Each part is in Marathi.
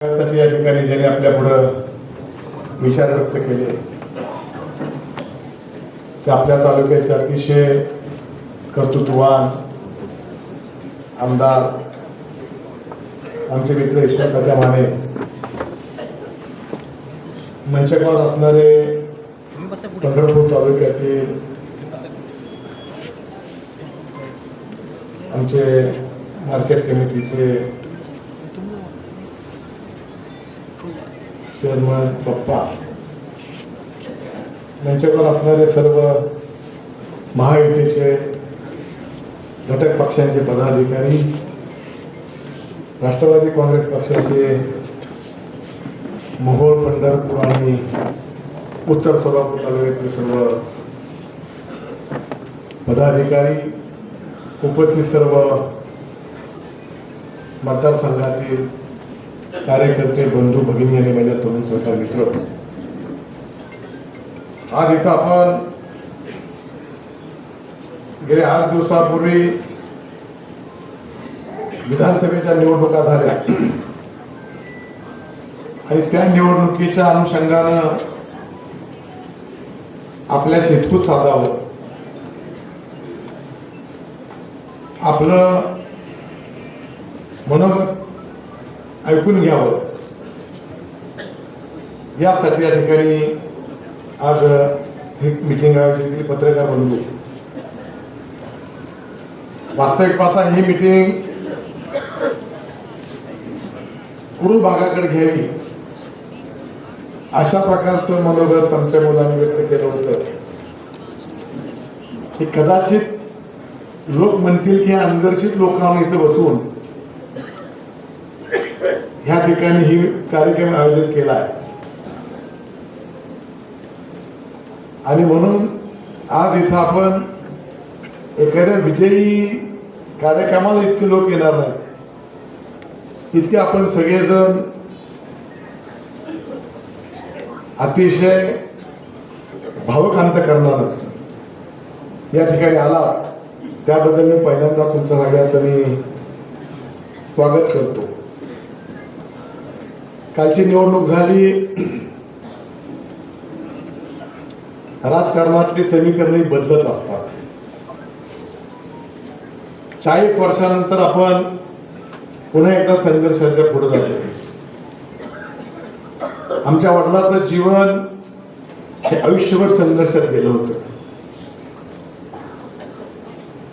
या ठिकाणी ज्यांनी आपल्या पुढं विचार व्यक्त केले. ते आपल्या तालुक्याचे अतिशय कर्तृत्ववान आमदार आमचे मित्र यशवंत माने मंचकावर असणारे पंढरपूर तालुक्यातील आमचे मार्केट कमिटीचे चेअरमन पप्पा. यांच्यावर असणारे सर्व महायुतीचे घटक पक्षांचे पदाधिकारी राष्ट्रवादी काँग्रेस पक्षाचे मोहोळ पंढरपूर आणि उत्तर सोलापूर तालुक्यातील सर्व पदाधिकारी उपस्थित सर्व मतदारसंघातील कार्यकर्ते बंधू भगिनी आणि माझ्या तरुण सहकार मित्र. आज इथं आपण गेल्या आठ दिवसापूर्वी विधानसभेच्या निवडणुका झाल्या. आणि त्या निवडणुकीच्या अनुषंगानं आपल्या शेतकूत साधावं. आपलं मनोगत ऐकून घ्यावं. यासाठी या ठिकाणी आज ही मिटिंग आयोजित केली पत्रकार बंधू. वास्तविक पाहता ही मिटिंग पूर्व भागाकडे घ्यावी. अशा प्रकारचं मनोगत आमच्या मुलांनी व्यक्त केलं होतं. की कदाचित लोक म्हणतील की अंदर्शित लोकांना इथं बसून ठिकाणी ही कार्यक्रम आयोजित केला आहे. आणि म्हणून आज इथं आपण एखाद्या विजयी कार्यक्रमाला इतके लोक येणार नाही इतके आपण सगळेजण अतिशय भावकांत करणार या ठिकाणी आला त्याबद्दल मी पहिल्यांदा तुमच्या सगळ्याचं मी स्वागत करतो. कालची निवडणूक झाली. राजकारणातली समीकरणे बदलत असतात. चाळीस वर्षानंतर आपण पुन्हा एकदा संघर्षाच्या पुढे जातो. आमच्या वडिलाचं जीवन हे आयुष्यभर संघर्षात गेलं होतं.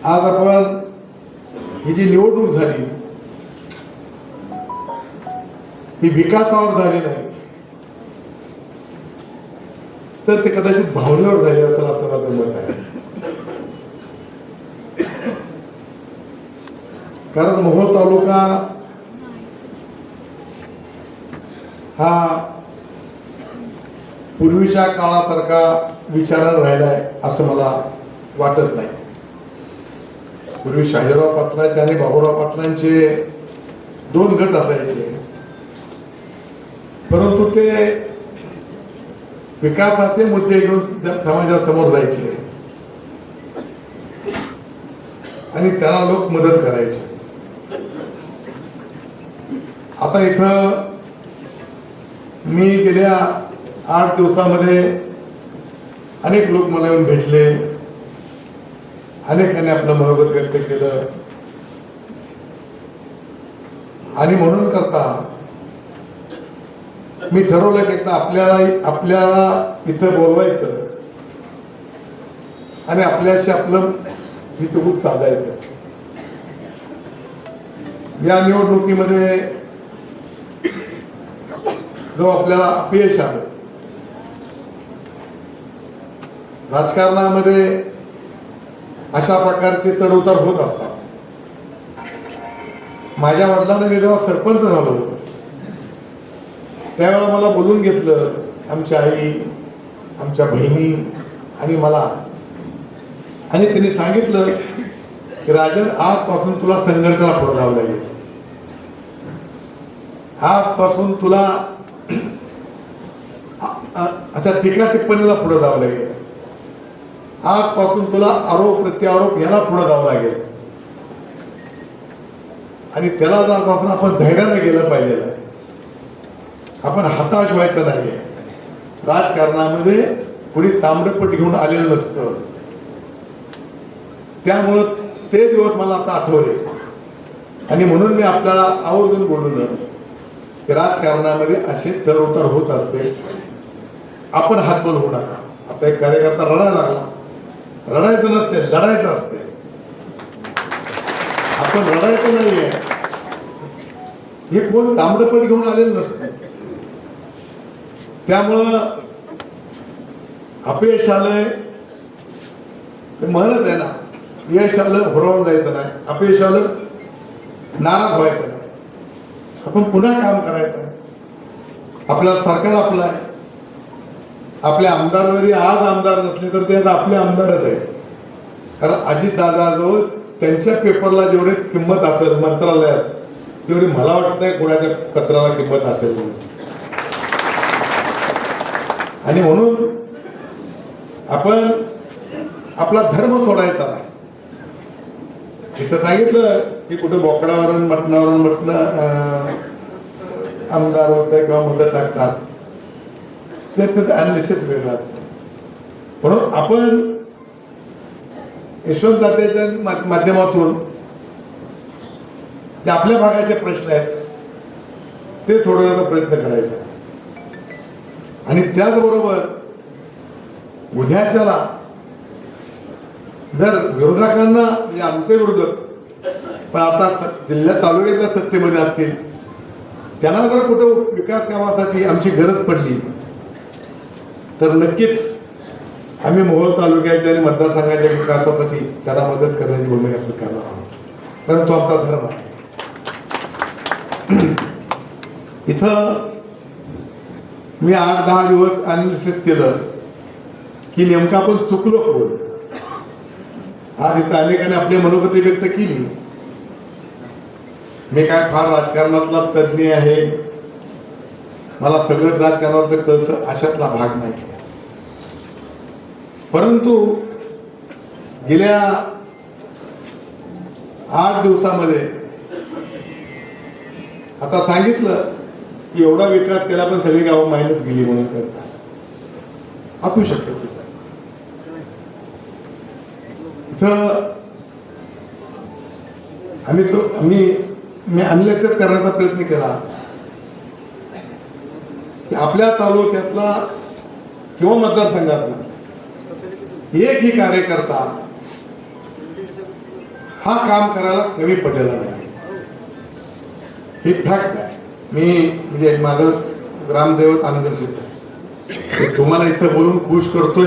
आज आपण ही जी निवडणूक झाली ही विकासावर झाली नाही तर ते कदाचित भावनेवर झाले असेल असं माझं मत आहे. कारण मोहोळ तालुका हा पूर्वीच्या काळासारखा विचारानं राहिलाय असं मला वाटत नाही. पूर्वी शाहीराव पाटलांचे आणि बाबूराव पाटलांचे दोन गट असायचे. परंतु ते विकासाचे मुद्दे घेऊन समाजासमोर जायचे. आणि त्याला लोक मदत करायचे. आता इथं मी गेल्या आठ दिवसामध्ये अनेक लोक मला येऊन भेटले. अनेकांनी आपलं मनोगत व्यक्त केलं. आणि म्हणून करता मी ठरवलं की एकदा आपल्याला आपल्याला इथं बोलवायचं. आणि आपल्याशी आपलं हितगुज साधायचं. या निवडणुकीमध्ये जो आपल्याला अपयश आलं राजकारणामध्ये अशा प्रकारचे चढउतार होत असतात. माझ्या वडिलांना मी जेव्हा सरपंच झालो त्यावेळेला मला बोलून घेतलं आमच्या आई आमच्या बहिणी आणि मला. आणि त्यांनी सांगितलं की राजन आजपासून तुला संघर्षाला पुढे जावं लागेल. आजपासून तुला अशा टीका टिप्पणीला पुढे जावं लागेल. आजपासून तुला आरोप प्रत्यारोप याला पुढे जावं लागेल. आणि त्याला जापासून आपण धैर्याने गेलं पाहिजे आपण हताश व्हायचं नाहीये. राजकारणामध्ये कुणी तांबडपट घेऊन आलेलं नसतं. त्यामुळं ते दिवस मला आता आठवले. आणि म्हणून मी आपल्याला आवर्जून बोलून की राजकारणामध्ये असे चढ उतार होत असते. आपण हातबल होऊ नका. आता एक कार्यकर्ता रडायला लागला. रडायचं नसते लढायचं असते. आपण रडायचं नाहीये. हे कोण तांबडपट घेऊन आलेलं नसतं. त्यामुळं अपयश आलंय. ते म्हणत आहे ना यश आलं हुरवून जायचं नाही. अपयश आलं नाराज व्हायचं नाही. आपण पुन्हा काम करायचं आहे. आपल्याला सरकार आपलं आहे. आपले आमदार जरी आज आमदार नसले तर ते आता आपले आमदारच आहेत. कारण अजितदादाजवळ त्यांच्या पेपरला जेवढी किंमत असेल मंत्रालयात तेवढी मला वाटत नाही कोणाच्या पत्राला किंमत असेल म्हणून. आणि म्हणून आपण आपला धर्म सोडायचा. तिथं इथं सांगितलं की कुठं बोकडावरून मटणावरून मटण आमदार होते किंवा मुलं टाकतात. ते ते अनलिसेस वेगळं असतं. म्हणून आपण यशवंत दात्याच्या माध्यमातून जे आपल्या भागाचे प्रश्न आहेत ते सोडवण्याचा प्रयत्न करायचा. आणि त्याचबरोबर उद्याच्याला जर विरोधकांना म्हणजे आमचे विरोधक पण आता जिल्ह्यात तालुक्याच्या सत्तेमध्ये असतील त्यांना जर कुठं विकास कामासाठी आमची गरज पडली तर नक्कीच आम्ही मोहोळ तालुक्याच्या आणि मतदारसंघाच्या विकासासाठी त्यांना मदत करण्याची भूमिका स्वीकारणार आहोत. कारण तो आमचा धर्म आहे. इथं मी आठ दहा दिवस अनालिसिस केलं की नेमकं आपण चुकलो कोण? आज इथं अनेकांनी आपली मनोगती व्यक्त केली. मी काय फार राजकारणातला तज्ज्ञ आहे? मला सगळं राजकारणावर कळतं अशातला भाग नाही. परंतु गेल्या आठ दिवसामध्ये आता सांगितलं की एवढा विकास त्याला पण सगळी गावं माहीतच गेली म्हणून करता असू शकतं तसं इथं आम्ही तो आम्ही मी अनलेसेस करण्याचा प्रयत्न केला. की आपल्या तालुक्यातला किंवा मतदारसंघातला एकही कार्यकर्ता हा काम करायला कमी पडलेला नाही. ही फॅक्ट आहे. मी म्हणजे माझं ग्रामदैवत आनंद सिद्ध. आहे तुम्हाला इथं बोलून खुश करतोय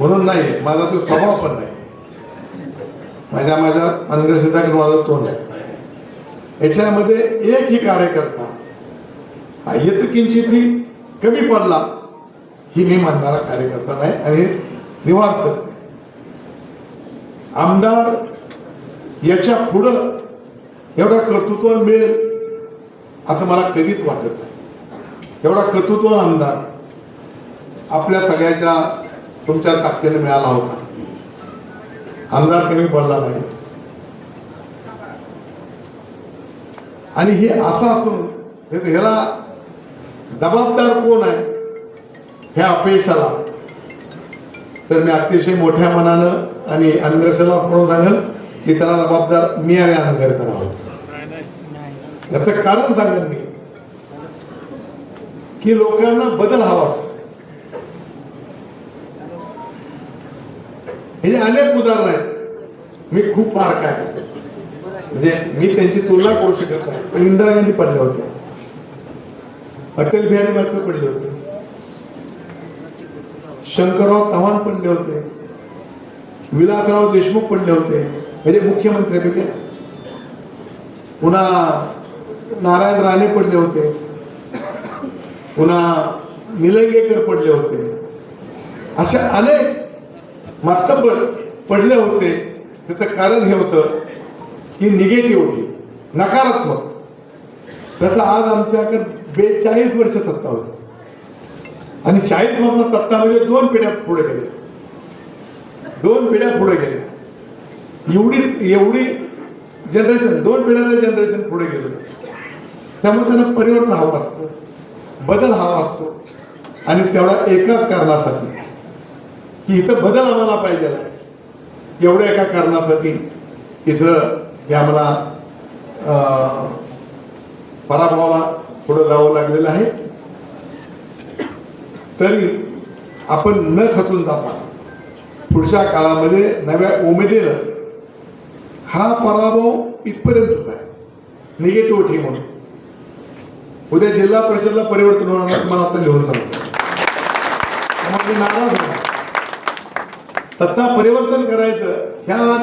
म्हणून नाही माझा तो स्वभाव पण नाही. माझ्या माझ्या आनंद सिद्धाकडे माझा तोंड आहे याच्यामध्ये एक ही कार्यकर्ता हा ही कमी पडला ही मी मानणारा कार्यकर्ता नाही आणि निवार्थ आमदार याच्या पुढं एवढा कर्तृत्व मिळेल असं मला कधीच वाटत नाही. एवढा कर्तृत्व आमदार आपल्या सगळ्याच्या तुमच्या ताकदीने मिळाला होता. आमदार कमी पडला नाही. आणि हे असं असून हे- ह्याला जबाबदार कोण आहे? ह्या अपयशाला. तर मी अतिशय मोठ्या मनानं आणि अनगरसेला म्हणून सांगेल की त्याला जबाबदार मी आणि अनगरकर आहोत याचं कारण सांगेन मी. की लोकांना बदल हवा. हे अनेक उदाहरण आहेत. मी खूप फार काय म्हणजे मी त्यांची तुलना करू शकत नाही. पण इंदिरा गांधी पडल्या होत्या. अटल बिहारी वाजपेयी पडले होते. शंकरराव चव्हाण पडले होते. विलासराव देशमुख पडले होते. म्हणजे मुख्यमंत्र्यापैकी पुन्हा नारायण राणे पडले होते. पुन्हा निलंगेकर पडले होते. अशा अनेक मातब्बर पडले होते. त्याचं कारण हे होतं की निगेटिव्ह होती नकारात्मक. त्याचा आज आमच्याकडे बेचाळीस वर्ष सत्ता होती. आणि चाळीस वर्ष सत्ता म्हणजे दोन पिढ्या पुढे गेल्या. दोन पिढ्या पुढे गेल्या. एवढी एवढी जनरेशन दोन पिढ्याचं जनरेशन पुढे गेलं. त्यामुळे त्यांना परिवर्तन हवं असतं. बदल हवा असतो. आणि तेवढा एकाच कारणासाठी. की इथं बदल आम्हाला पाहिजे आहे एवढ्या एका कारणासाठी इथं हे आम्हाला पराभवाला पुढं जावं लागलेलं आहे. तरी आपण न खचून जाता पुढच्या काळामध्ये नव्या उमेदीनं हा पराभव इथपर्यंतच आहे. निगेटिव्ह टी म्हणून. उद्या जिल्हा परिषदला परिवर्तन होणार नाही, आता लिहून सांगतो. नाराज सत्ता परिवर्तन करायचं ह्या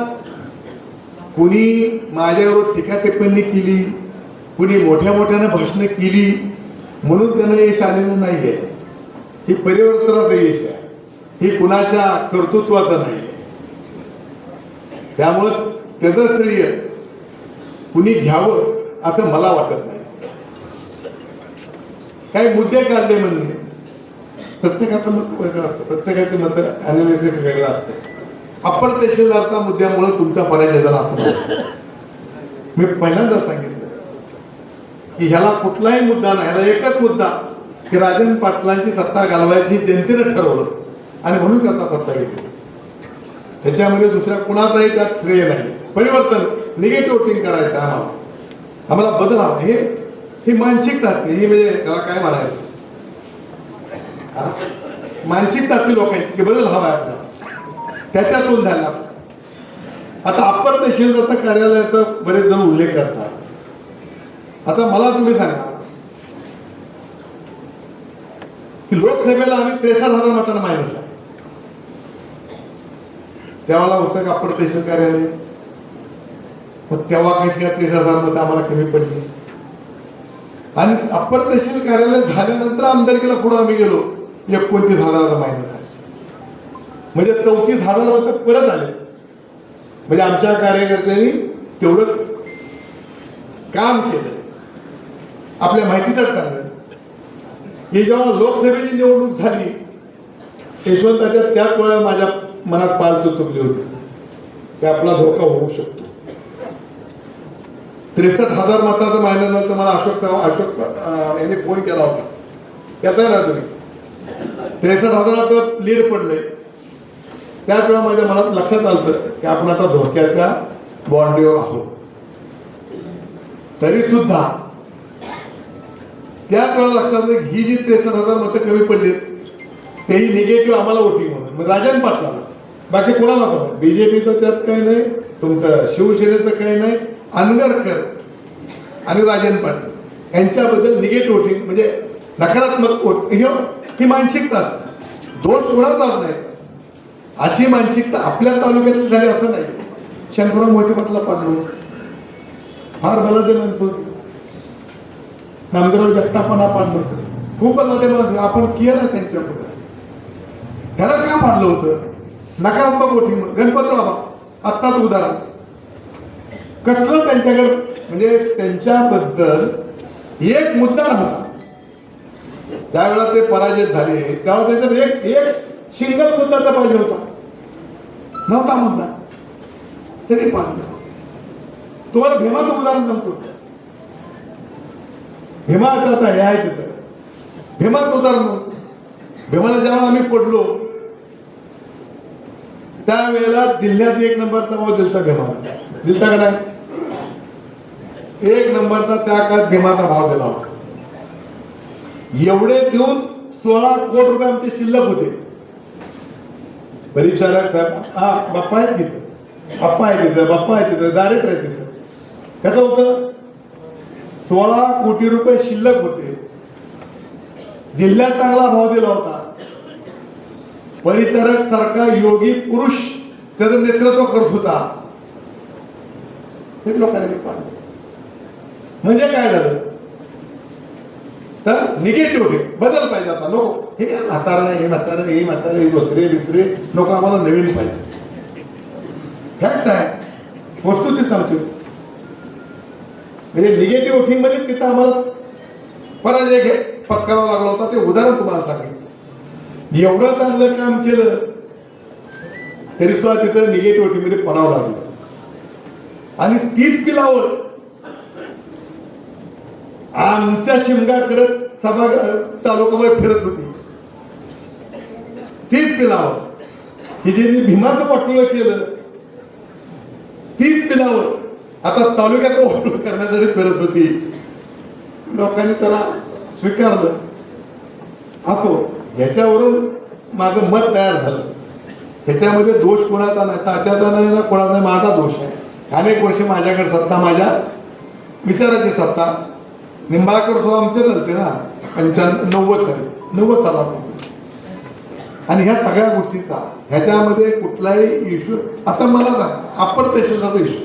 कुणी माझ्यावर टीका टिप्पणी केली कुणी मोठ्या मोठ्यानं भाषणं केली म्हणून त्यांना यश आलेलं नाही आहे ही परिवर्तनाचं यश आहे. ही कुणाच्या कर्तृत्वाचं नाही आहे त्यामुळं त्याचं श्रेय कुणी घ्यावं असं मला वाटत नाही. काही मुद्दे काढले म्हणणे प्रत्येकाचं मत वेगळं असतं. प्रत्येकाचे मत अनालिसिस वेगळं असतं. अप्पर तहसीलदारचा मुद्द्यामुळे तुमचा पराजय झाला असं मी पहिल्यांदा सांगितलं. की ह्याला कुठलाही मुद्दा नाही. ह्याला एकच मुद्दा की राजन पाटलांची सत्ता घालवायची जनतेनं ठरवलं. आणि म्हणून करता सत्ता घेतली. त्याच्यामध्ये दुसऱ्या कुणाचाही त्यात श्रेय नाही. परिवर्तन निगेटिव्ह वोटिंग करायचं आम्हाला. आम्हाला बदल हे ही मानसिकता असते ही म्हणजे त्याला काय म्हणायचं? मानसिक मानसिकता लोकांची की बदल हवा आहे त्याच्यातून झाला. आता अप्पर तहसीलदारच्या कार्यालयाचा बरेच जण उल्लेख करतात. आता मला तुम्ही सांगा. की लोकसभेला आम्ही त्रेसष्ट हजार मतांना मायनस आहे. त्यावेळेला होतं का अप्पर तहसील कार्यालय? मग तेव्हा कशी काय त्रेसष्ट हजार मतं आम्हाला कमी पडली? आणि अप्पर तहसील कार्यालय झाल्यानंतर आमदारकीला पुढे आम्ही गेलो. एकोणतीस हजाराचा माहिती झाला. म्हणजे चौतीस हजार रुपये परत आले. म्हणजे आमच्या कार्यकर्त्यांनी तेवढं काम केलं. आपल्या माहितीसाठी सांगत की जेव्हा लोकसभेची निवडणूक झाली यशवंताच्या त्याच वेळा माझ्या मनात पाल चुकली होती. की आपला धोका होऊ शकतो. त्रेसष्ट हजार मताचं मायनस झालं तर मला अशोक अशोक यांनी फोन केला होता. त्याचा ना तुम्ही? त्रेसष्ट हजाराचं लीड पडले त्याच वेळा माझ्या मनात लक्षात आलं की आपण आता धोक्याच्या बॉन्डीवर आहोत. तरी सुद्धा त्याच वेळा लक्षात आलं ही जी त्रेसष्ट हजार मतं कमी पडली तेही निगेटिव्ह आम्हाला होती म्हणून. मग राजन पाटला बाकी कोणाला पण बीजेपीचं त्यात काही नाही तुमचं शिवसेनेचं काही नाही अनगरकर आणि राजन पाटील यांच्याबद्दल निगेटिव्ह वोटिंग म्हणजे नकारात्मक कोट हे हो, ही मानसिकता. दोष कोणाचाच नाही. अशी मानसिकता आपल्या तालुक्यात झाली असं नाही. शंकरराव मोठे पाटला पाडलो. फार बलाढ्य म्हणतो होती. नामदेवराव जगतापांना पाडलं. खूप बलाढ्य म्हणतो आपण केलं त्यांच्या पुढे ह्याला का पाडलं होतं? नकारात्मक वोटिंग गणपतराव बाबा आत्ताच उदाहरण. कसलं त्यांच्याकडे म्हणजे त्यांच्याबद्दल एक मुद्दा नव्हता त्यावेळेला ते पराजित झाले. त्यावेळेला त्याच्यात एक एक सिंगल मुद्दा तर पाहिजे होता. नव्हता मुद्दा. तरी पाहिजे तुम्हाला भीमाचं उदाहरण सांगतो. भीमा आता हे आहे तिथं. भीमाचं उदाहरण भीमाला ज्यावेळेला आम्ही पडलो त्यावेळेला जिल्ह्यात एक नंबरचा भाव दिलता भीमाला. दिलता का नाही? एक नंबरचा त्या काळात भीमाचा भाव दिला होता. एवढे देऊन सोळा कोटी रुपये आमचे शिल्लक होते. परिचारक साहेब हा बाप्पा आहेत तिथं. बाप्पा आहे तिथं बाप्पा आहे तिथं दारेच आहे तिथं. कसं होतं? सोळा कोटी रुपये शिल्लक होते. जिल्ह्यात चांगला भाव दिला होता. परिचारक सारखा योगी पुरुष त्याचं नेतृत्व करत होता. हे लोकांनी पाहिलं. म्हणजे काय झालं? तर निगेटिव्ह बदल पाहिजे आता. नको. हे म्हातारा आहे, हे म्हातारा हे म्हातारा हे धोत्रे बित्रे नको आम्हाला नवीन पाहिजे. फॅक्ट आहे. वस्तू सांगतो म्हणजे निगेटिव्ह वोटिंगमध्ये तिथं आम्हाला पराजय घे पत्करावा लागला होता. ते उदाहरण तुम्हाला सांगितलं एवढं चांगलं काम केलं तरी सुद्धा तिथं निगेटिव्हमध्ये पडावं लागलं. आणि तीच पिलावळ आमच्या शिमगा करत सभा तालुकामध्ये फिरत होती. तीच पिलावं. ही जे जे भीमाचं केलं तीच पिलावं. आता तालुक्यात वाटोळ करण्यासाठी फिरत होती. लोकांनी त्याला स्वीकारलं. असो ह्याच्यावरून माझं मत तयार झालं. ह्याच्यामध्ये दोष कोणाचा नाही तात्याचा नाही ना कोणाचा नाही माझा दोष आहे. अनेक वर्ष माझ्याकडे सत्ता माझ्या विचाराची सत्ता. निंबाळकर सुद्धा आमचे नव्हते ना. पंच्याण्णव नव्वद साली. नव्वद सालापासून. आणि ह्या सगळ्या गोष्टीचा ह्याच्यामध्ये कुठलाही इश्यू आता मला सांगा अप्पर इश्यू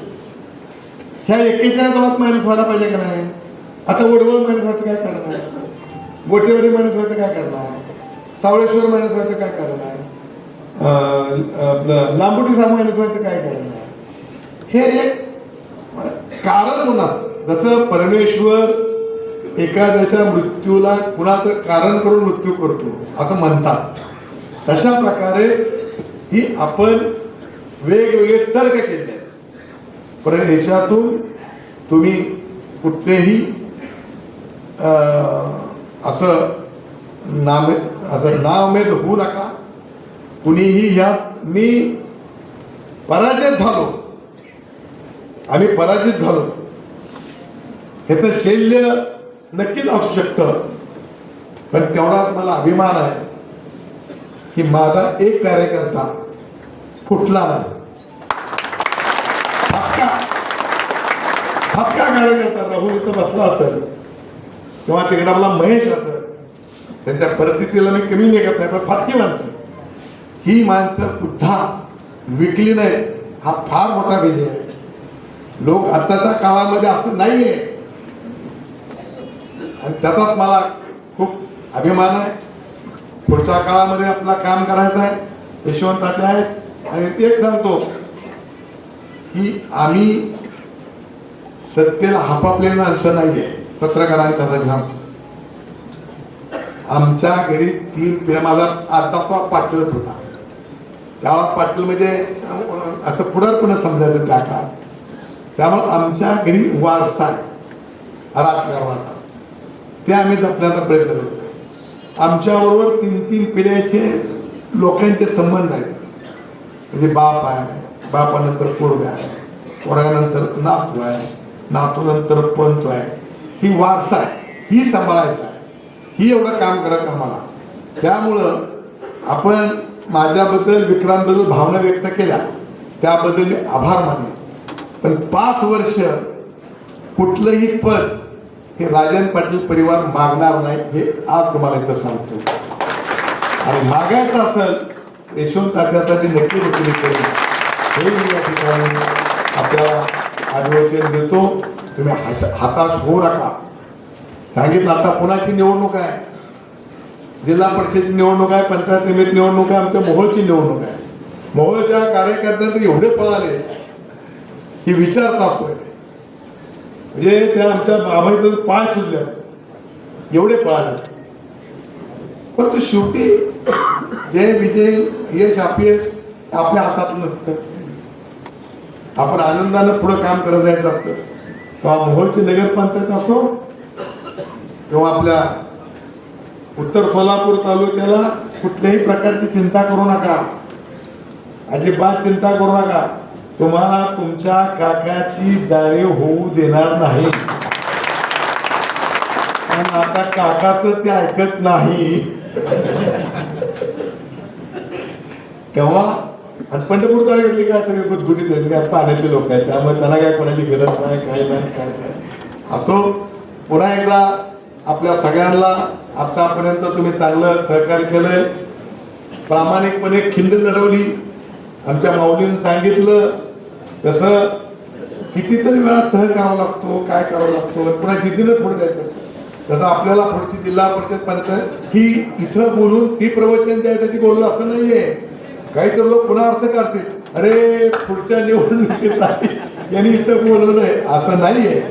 ह्या एकेचाळीस गावात मायनस व्हायला पाहिजे का नाही? आता वडवळ माणूस व्हायचं काय करणार गोटेवडी माणूस व्हायचं काय करणार सावळेश्वर मायनस व्हायचं काय करणार आहे? आपलं लांबुटीचा मायनस व्हायचं काय करणार हे एक कारण म्हणून असतं जसं परमेश्वर एखाद्याच्या मृत्यूला कुणाचं कारण करून मृत्यू करतो असं म्हणतात. तशा प्रकारे ही आपण वेगवेगळे तर्क केले. आहेत पण याच्यातून तुम्ही कुठलेही अं, असं नामे असं नामेद होऊ नका. कुणीही ह्या मी पराजित झालो. आम्ही पराजित झालो. ह्याचं शैल्य नक्कीच असू शकतं. पण तेवढाच मला अभिमान आहे की माझा एक कार्यकर्ता फुटला नाही. हक्का हक्का कार्यकर्ता राहुल इथं बसला असेल किंवा तिकडे आपला महेश असेल त्यांच्या परिस्थितीला मी कमी लेखत नाही पण फाटकी माणसं. ही माणसं सुद्धा विकली नाही हा फार मोठा विजय आहे. लोक आताच्या काळामध्ये असं नाहीये. त्याचाच मला खूप अभिमान आहे. पुढच्या काळामध्ये आपला काम करायचं आहे. यशवंताचे आहेत. आणि तेच सांगतो की आम्ही सत्तेला हापापलेली माणसं नाहीये पत्रकारांच्या सांगतो. आमच्या घरी तीन पिढ्या माझा आता तो होता. त्यावेळेस पाटील म्हणजे असं असं पुढारपणे समजायचं त्या काळात. त्यामुळे आमच्या घरी वारसा आहे. राजकारणाचा. ते आम्ही जपण्याचा प्रयत्न करतो. आमच्याबरोबर तीन तीन पिढ्याचे लोकांचे संबंध आहेत. म्हणजे बाप आहे बापानंतर पोरगा आहे पोरगानंतर नातू आहे नातूनंतर पंत आहे. ही वारसा आहे ही सांभाळायचं आहे. ही एवढं काम करत आम्हाला. त्यामुळं आपण माझ्याबद्दल विक्रांतबद्दल भावना व्यक्त केल्या त्याबद्दल मी आभार मानले पण पाच वर्ष कुठलंही पद हे राजन पाटील परिवार मागणार नाही हे आज तुम्हाला इथं सांगतो. आणि मागायचं असेल यशवंत तात्यासाठी नक्की वकिली करेल हे मी या ठिकाणी आपल्याला आश्वासन देतो. तुम्ही हस- हाताश होऊ नका. सांगितलं आता पुण्याची निवडणूक आहे. जिल्हा परिषदेची निवडणूक आहे पंचायत निमित्त निवडणूक आहे आमच्या मोहोळची निवडणूक आहे. मोहोळच्या कार्यकर्त्यांना एवढे पळाले की विचारता असतोय म्हणजे त्या आमच्या बाबाईचं पाय सुटल्या एवढे पाय. परंतु शेवटी जय विजय यश अपयश आपल्या हातात नसतं. आपण आनंदानं पुढं काम करत जायचं असतं. किंवा मोहोळची नगरपंचायत असो किंवा आपल्या उत्तर सोलापूर तालुक्याला कुठल्याही प्रकारची चिंता करू नका. अजिबात चिंता करू नका. तुम्हाला तुमच्या काकाची जाणीव होऊ देणार नाही. पण आता काकाच ते ऐकत नाही. तेव्हा आणि पंढरपूर तालुक्यातली काय तरी गुटगुटीत झाली काय पाण्यातले लोक आहेत. त्यामुळे त्यांना काय कोणाची गरज नाही काय नाही काय नाही. असो पुन्हा एकदा आपल्या सगळ्यांना आतापर्यंत तुम्ही चांगलं सहकार्य केलंय. प्रामाणिकपणे खिंड लढवली. आमच्या माऊलीनं सांगितलं तसं कितीतरी वेळा तह करावा लागतो काय करावा लागतो पुन्हा जिद्दीनं पुढे द्यायचं. तसं आपल्याला पुढची जिल्हा परिषद पंचायत ही इथं बोलून ती प्रवचन द्यायसाठी बोललं असं नाहीये. काहीतरी लोक पुन्हा अर्थ काढतील. अरे पुढच्या निवडणुकीत यांनी इथं बोलवलंय. असं नाहीये.